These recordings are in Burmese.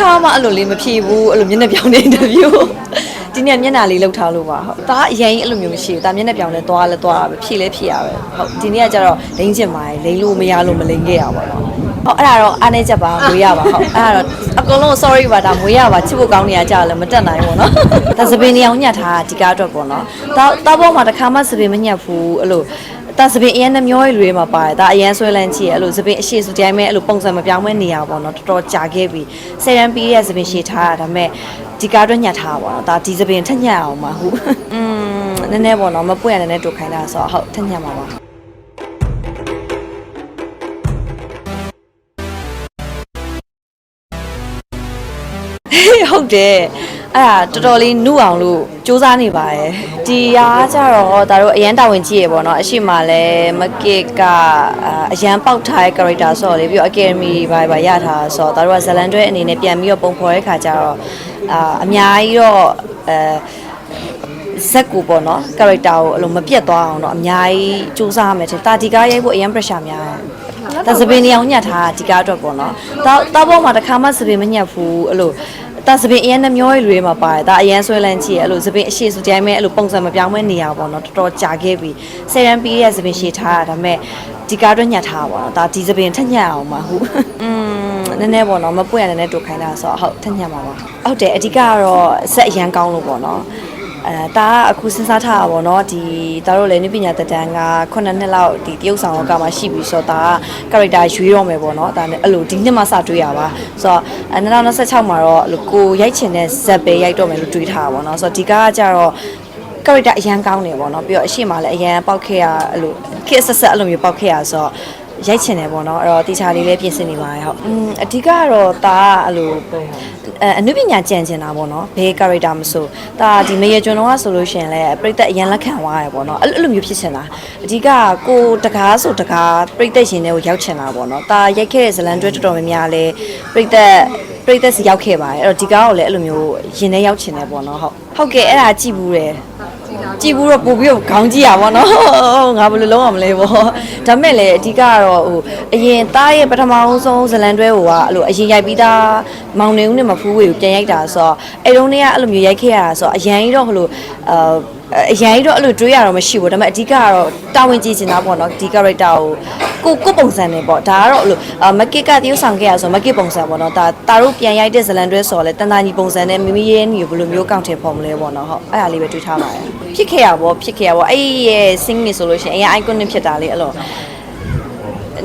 ခါမှအဲ့လိုလေးမဖြေဘူးအဲ့လိုမျက်နှာပြောင်းနေအင်တာဗျူးဒီနေ့မျက်နှာလေးလောက်ထားလို့ပါဟုတ်ဒါအရင်အဲ့လိုမျိုးမရှိဘူးဒါမျက်နှာပြောင်းလဲသွားလဲသွားတာပဲဖြေလဲဖြေရပဲဟုတ်ဒီနေ့ကကျတော့လိမ့်ချင်ပါတယ်လိမ့်လို့မရလို့မလိမ့်ခဲ့ရပါတော့ဟုတ်အဲ့ဒါတော့အားနေချက်ပါမွေးရပါဟုတ်အဲ့ဒါတော့အကုန်လုံး sorry ပါဒါမွေးရပါချစ်ဖို့ကောင်းနေရကြလည်းမတက်နိုင်ဘူးနော်ဒါစပင်းနေအောင်ညှက်ထားဒီကားအတွက်ပေါ့နော်တောက်တောက်ပေါ်မှာတစ်ခါမှစပင်းမညှက်ဘူးအဲ့လို ဒါစပင်အရင်နှမျောရည်တွေမှာပါတယ်ဒါအရင်ဆွဲလန်းချီအဲ့လိုစပင်အရှိစုတိုင်းမဲ့အဲ့လိုပုံစံမပြောင်းမဲနေရပါတော့တော်တော်ကြာခဲ့ပြီဆယ်ရန်ပြီးတဲ့စပင်ရှည်ထားတာဒါပေမဲ့ဒီကားအတွက်ညှက်ထားပါတော့ဒါဒီစပင်ထက်ညှက်အောင်ပါဟုတ်อืมနည်းနည်းပေါ့နော်မပွင့်ရနည်းနည်းတူခိုင်းတာဆိုတော့ဟုတ်ထက်ညှက်ပါပါဟုတ်တယ် အဲ့ဒါတော်တော်လေးနုအောင်လို့စူးစမ်းနေပါတယ်ဒီအားကြတော့ဒါတို့အရန်တာဝန်ကြီးရေပေါ့နော်အရှိမလဲမကစ်ကအရန်ပေါက်ထားတဲ့ character ဆိုတော့လေပြီးတော့ academy ဘာဘာရထားဆိုတော့ဒါတို့ကဇလန်တွဲအနေနဲ့ပြန်ပြီးတော့ပုံဖော်တဲ့ခါကျတော့အာအများကြီးတော့အဲဇက်ကိုပေါ့နော် character ကိုအဲ့လိုမပြတ်သွားအောင်တော့အများကြီးစူးစမ်းရမယ်ထင်တာဒီကားရိုက်ဖို့အရင် pressure များတယ်ဒါစပင်းနေအောင်ညှက်ထားတာဒီကားအတွက်ပေါ့နော်တောက်တောက်ပေါ်မှာတစ်ခါမှစပင်းမညှက်ဘူးအဲ့လို ဒါစပင်အရင်နှမျောရည်တွေမှာပါတယ်ဒါအရင်ဆွဲလန်းချီအဲ့လိုစပင်အရှိစုတိုင်းမဲ့အဲ့လိုပုံစံမပြောင်းမဲနေရပါတော့တော်တော်ကြာခဲ့ပြီဆယ်ရန်ပြီးတဲ့စပင်ရှည်ထားတာဒါပေမဲ့ဒီကားအတွက်ညှက်ထားပါတော့ဒါဒီစပင်ထက်ညှက်အောင်ပါဟုတ်อืมနည်းနည်းပေါ့နော်မပွင့်ရနည်းနည်းတူခိုင်းတာဆိုတော့ဟုတ်ထက်ညှက်ပါပါဟုတ်တယ်အဓိကကတော့ဆက်အရန်ကောင်းလို့ပေါ့နော် အဲဒါကအခုစဉ်းစားထားတာပေါ့နော်ဒီဒါတို့လည်းနည်းပညာတက်တန်းက9နှစ်လောက်ဒီတရုတ်ဆောင်လောကမှာရှိပြီဆိုတော့ဒါက character ရွေးတော့မယ်ပေါ့နော်ဒါနဲ့အဲ့လိုဒီနှစ်မှစတွေးရပါဆိုတော့အဲ2026မှာတော့အဲ့လိုကိုရိုက်ချင်တဲ့ဇက်ပဲရိုက်တော့မယ်လို့တွေးထားတာပေါ့နော်ဆိုတော့ဒီကားကကြတော့ character အရန်ကောင်းနေပေါ့နော်ပြီးတော့အရှိမလည်းအရန်ပေါက်ခဲ့ရအဲ့လိုခက်ဆက်ဆက်အဲ့လိုမျိုးပေါက်ခဲ့ရဆိုတော့ ရိုက်ချင်တယ်ပေါ့နော်အဲ့တော့တီချာလေးလည်းပြင်ဆင်နေပါတယ်ဟုတ်อืมအဓိကကတော့ဒါကအဲ့လိုအဲအနုပညာကြံကျင်တာပေါ့နော်ဘယ် character မဆိုဒါဒီမရေကျွန်တော်ကဆိုလို့ရှိရင်လည်းပြိသက်အရန်လက်ခံသွားရပေါ့နော်အဲ့လိုအဲ့လိုမျိုးဖြစ်ချင်တာအဓိကကကိုတကားဆိုတကားပြိသက်ရှင်တွေကိုရောက်ချင်တာပေါ့နော်ဒါရိုက်ခဲ့တဲ့ဇလန်တွဲတော်တော်များများလဲပြိသက်ပြိသက်စီရောက်ခဲ့ပါတယ်အဲ့တော့ဒီကားကိုလည်းအဲ့လိုမျိုးရင်ထဲရောက်ချင်တယ်ပေါ့နော်ဟုတ်ဟုတ်ကဲ့အဲ့ဒါကြည့်ဘူးတယ် ကြည်ဘူးတော့ပို့ပြီးတော့ခေါင်းကြည့်ရပါတော့နော်ငါဘယ်လိုလုံးအောင်မလဲပေါ့ဒါမဲ့လည်းအဓိကကတော့ဟိုအရင်သားရဲ့ပထမဆုံးဇလန်တွဲဟိုကအဲ့လိုအရင်ရိုက်ပြီးသားမောင်နေဦးနဲ့မဖူးဝေကိုပြန်ရိုက်တာဆိုတော့အဲ့တုန်းကအဲ့လိုမျိုးရိုက်ခဲ့ရတာဆိုတော့အရင်ကြီးတော့ဟိုလိုအာအရင်ကြီးတော့အဲ့လိုတွေးရတော့မရှိဘူးဒါပေမဲ့အဓိကကတော့တာဝန်ကြီးချင်တာပေါ့နော်ဒီ character ကို ကိုကိုပုံစံနဲ့ပေါ့ဒါကတော့အဲ့လိုမကစ်ကတရုပ်ဆောင်ခဲ့ရဆိုမကစ်ပုံစံပေါ့နော်ဒါတာတို့ပြန်ရိုက်တဲ့ဇလန်တွဲဆိုတော့လေတန်တာညီပုံစံနဲ့မိမိရဲ့ညီကိုဘယ်လိုမျိုးကောက်ထည်ဖော်မလဲပေါ့နော်ဟုတ်အဲ့ဒါလေးပဲတွေးထားပါတယ်ဖြစ်ခဲ့ရပေါ့ဖြစ်ခဲ့ရပေါ့အဲ့ဒီရဲ့ sing နေဆိုလို့ရှိရင်အရင် iconic ဖြစ်တာလေအဲ့လို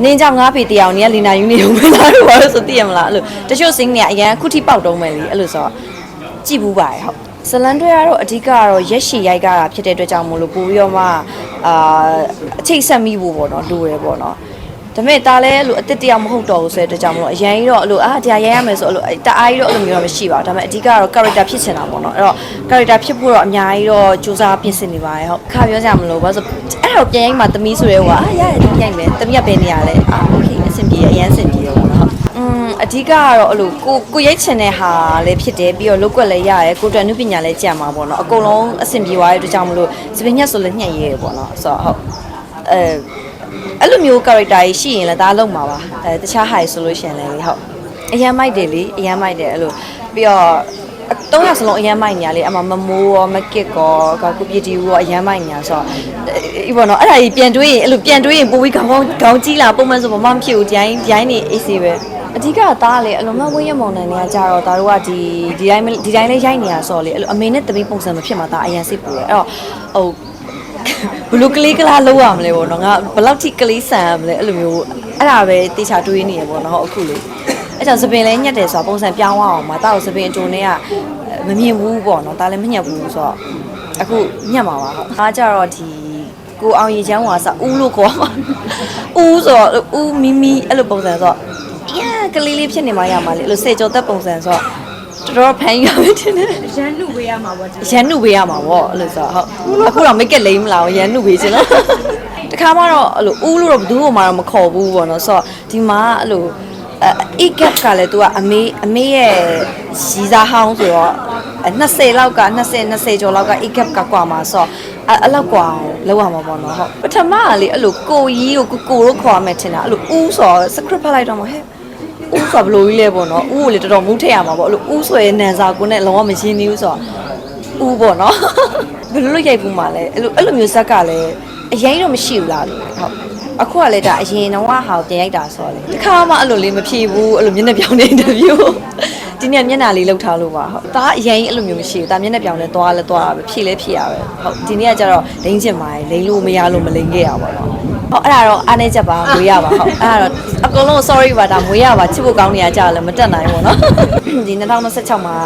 နင်းကြောင့်ငါးဖေတရားနေကလီနာယူနေုံမလားလို့ဘာလို့ဆိုသိရမလားအဲ့လိုတချို့ sing တွေကအရင်ခုထိပေါက်တုံးမယ်လीအဲ့လိုဆိုတော့ကြည့်ဘူးပါတယ်ဟုတ် ဇလန်တွဲကတော့အဓိကကတော့ရက်ရှည်ရိုက်ကြတာဖြစ်တဲ့အတွက်ကြောင့်မို့လို့ပို့ပြီးတော့မှအာအချိတ်ဆက်မိဖို့ပေါ့နော်လိုတယ်ပေါ့နော်ဒါပေမဲ့ဒါလည်းအဲ့လိုအစ်စ်တရားမဟုတ်တော့ဘူးဆိုတဲ့အတွက်ကြောင့်မလို့အရင်ကြီးတော့အဲ့လိုအာတရားရိုက်ရမယ်ဆိုအဲ့လိုတအားကြီးတော့အဲ့လိုမျိုးတော့မရှိပါဘူးဒါပေမဲ့အဓိကကတော့ character ဖြစ်ချင်တာပေါ့နော်အဲ့တော့ character ဖြစ်ဖို့တော့အများကြီးတော့စူးစမ်းပြင်ဆင်နေပါတယ်ဟုတ်ခါပြောကြမလို့ဘာလို့ဆိုအဲ့တော့ပြန်ရိုက်မှသမီးဆိုရဲဟိုအာရတယ်သမီးရိုက်မယ်သမီးကဘယ်နေရလဲအာโอเคအဆင်ပြေအရင်အဆင်ပြေတယ်ပေါ့နော်ဟုတ် อืมအဓိကကတော့အဲ့လိုကိုကိုရိုက်ချင်တဲ့ဟာလည်းဖြစ်တယ်ပြီးတော့လုတ်ကွက်လည်းရတယ်ကိုယ်တော်နုပညာလည်းကြံမှာပေါ့နော်အကုန်လုံးအဆင်ပြေသွားတဲ့အတွက်ကြောင့်မလို့စပင်းညက်ဆိုလည်းညှက်ရဲပေါ့နော်ဆိုတော့ဟုတ်အဲအဲ့လိုမျိုး character ကြီးရှိရင်လည်းဒါလုံးမှာပါအဲတခြားဟာဆိုလို့ရှိရင်လည်းလေဟုတ်အရန်မိုက်တယ်လေအရန်မိုက်တယ်အဲ့လိုပြီးတော့တုံးရစလုံးအရန်မိုက်ညာလေအမမမိုးရောမကစ်ကောကကုပီတီရောအရန်မိုက်ညာဆိုတော့ဒီပေါ့နော်အဲ့ဒါကြီးပြန်တွေးရင်အဲ့လိုပြန်တွေးရင်ပိုပြီးခေါင်းခေါင်းခေါင်းကြီးလာပုံမှန်ဆိုဘာမှမဖြစ်ဘူးကြိုင်းကြိုင်းနေအေးစေပဲ အဓိကသားလေအလုံးမဝင်းရမောင်နိုင်တွေကကြတော့ဒါတို့ကဒီဒီတိုင်းဒီတိုင်းလေးရိုက်နေတာဆိုတော့လေအဲ့လိုအမေနဲ့တမီးပုံစံမဖြစ်မှာဒါအရန်စစ်ပူတယ်အဲ့တော့ဟိုဘလို့ကလေးကလားလောက်ရမလဲပေါ့နော်ငါဘယ်လောက်ထိကလေးဆန်ရမလဲအဲ့လိုမျိုးအဲ့ဒါပဲတေချာတွေးနေရပေါ့နော်ဟုတ်အခုလေအဲ့ကြောင့်စပင်လဲညက်တယ်ဆိုတော့ပုံစံပြောင်းအောင်မှာတောက်စပင်အတူနဲ့ကမမြင်ဘူးပေါ့နော်ဒါလည်းမညက်ဘူးဆိုတော့အခုညက်မှာပါဟုတ်အားကြတော့ဒီကိုအောင်ရီချမ်းဝါစဦးလို့ခေါ်မှာဦးဆိုတော့ဦးမီမီအဲ့လိုပုံစံဆိုတော့ယာ ကလေးလေးဖြစ်နေမှရမှာလေအဲ့လိုစေကြောသက်ပုံစံဆိုတော့တော်တော်ဖန်ရမယ်တင်တယ်ရန်လူပေးရမှာပေါ့ဒီရန်နုပေးရမှာပေါ့အဲ့လိုဆိုတော့ဟုတ်အခုတော့မိတ်ကက်လိမ့်မလားရန်နုပေးချင်တော့တခါမှတော့အဲ့လိုဦးလို့တော့ဘယ်သူ့မှတော့မခေါ်ဘူးပေါ့နော်ဆိုတော့ဒီမှာအဲ့လိုအဲအကက်ကလည်း तू ကအမေအမေရဲ့ရီစားဟောင်းဆိုတော့20လောက်က20 20ကျော်လောက်က e cap ကကွာမှာဆိုတော့အဲ့အဲ့လောက်ကွာအောင်လောက်ရမှာပေါ့နော်ဟုတ်ပထမကလေအဲ့လိုကိုကြီးကိုကိုကိုလို့ခေါ်ရမယ်ထင်တာအဲ့လိုဦးဆိုတော့ script ဖတ်လိုက်တော့မှဟဲ့ ဦးဆိုဘလို့ကြီးလဲပေါ့နော်ဦးကိုလေတော်တော်မူးထည့်ရမှာပေါ့အဲ့လိုဦးဆိုရဲနန်စာကိုနဲ့လုံးဝမရှင်းသေးဘူးဆိုတော့ဦးပေါ့နော်ဘယ်လိုလုပ်ရိုက်ဘူးမှလဲအဲ့လိုအဲ့လိုမျိုးဇက်ကလည်းအရင်တော့မရှိဘူးလားလို့ဟုတ်အခုကလည်းဒါအရင်တော့ဟာကိုပြန်ရိုက်တာဆိုတော့လေတစ်ခါမှအဲ့လိုလေးမဖြေဘူးအဲ့လိုမျက်နှာပြောင်းနေအင်တာဗျူးဒီနေ့မျက်နှာလေးလောက်ထားလို့ပါဟုတ်ဒါအရင်အဲ့လိုမျိုးမရှိဘူးဒါမျက်နှာပြောင်းလဲသွားလဲသွားတာပဲဖြေလဲဖြေရပဲဟုတ်ဒီနေ့ကကျတော့လိမ့်ချင်ပါတယ်လိမ့်လို့မရလို့မလိမ့်ခဲ့ရပါတော့ ဟုတ်အဲ့ဒါတော့အားနေချက်ပါမွေးရပါဟုတ်အဲ့ဒါတော့အကုန်လုံး sorry ပါဒါမွေးရပါချစ်ဖို့ကောင်းနေရကြလည်းမတက်နိုင်ဘူးနော်ဒီ2026မှာ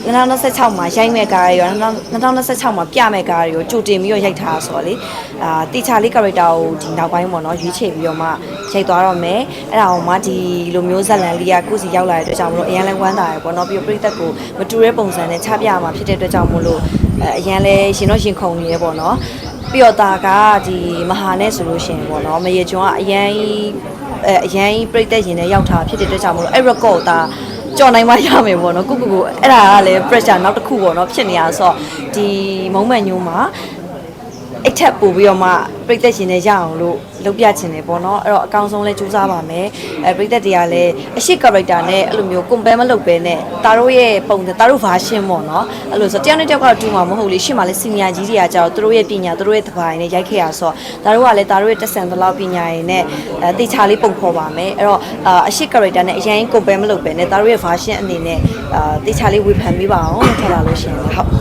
2026မှာရိုက်မဲ့ကားရော2026မှာပြမဲ့ကားရောကြိုတင်ပြီးတော့ရိုက်ထားဆိုတော့လေအာတီချာလေး character ကိုဒီနောက်ပိုင်းပေါ့နော်ရွေးချယ်ပြီးတော့မှရိုက်သွားတော့မယ်အဲ့ဒါအောင်မှဒီလိုမျိုးဇလန်လေးကကိုစီရောက်လာတဲ့အတွက်ကြောင့်မလို့အရန်လဲဝမ်းသာရယ်ပေါ့နော်ပြီးတော့ပြိသက်ကိုမတူတဲ့ပုံစံနဲ့ချပြရမှာဖြစ်တဲ့အတွက်ကြောင့်မလို့အရန်လဲရှင်တော့ရှင်ခုန်နေရယ်ပေါ့နော် ပြီးတော့ဒါကဒီမဟာနဲ့ဆိုလို့ရှိရင်ပေါ့နော်မရေကျွန်းကအရန်ကြီးအဲအရန်ကြီးပြိတက်ရင်လည်းရောက်တာဖြစ်တဲ့အတွက်ကြောင့်မလို့အဲ့ record ဒါကြော်နိုင်မှရမယ်ပေါ့နော်ကိုကိုကိုအဲ့ဒါကလည်း pressure နောက်တစ်ခုပေါ့နော်ဖြစ်နေရဆိုတော့ဒီ moment ညိုးမှာအဲ့ထက်ပို့ပြီးတော့မှပြိသက်ရှင်နဲ့ရအောင်လို့ လုပ်ပြချင်တယ်ပေါ့နော်အဲ့တော့အကောင်းဆုံးလဲစူးစမ်းပါမယ်အဲပြိသက်တွေကလည်းအရှိ character နဲ့အဲ့လိုမျိုး compare မလုပ်ဘဲနဲ့တာတို့ရဲ့ပုံစံတာတို့ version ပေါ့နော်အဲ့လိုဆိုတယောက်နဲ့တယောက်ကတော့တူမှာမဟုတ်လေရှေ့မှာလဲ senior ကြီးတွေကကြောက်သူတို့ရဲ့ပညာသူတို့ရဲ့သဘာဝနဲ့ရိုက်ခဲ့ရဆိုတော့ဒါတို့ကလည်းဒါတို့ရဲ့တက်ဆန်သလောက်ပညာရည်နဲ့အဲတေချာလေးပုံဖော်ပါမယ်အဲ့တော့အာအရှိ character နဲ့အရင် compare မလုပ်ဘဲနဲ့ဒါတို့ရဲ့ version အနေနဲ့အာတေချာလေးဝေဖန်ပေးပါအောင်ထပ်လာလို့ရှိရင်ဟုတ်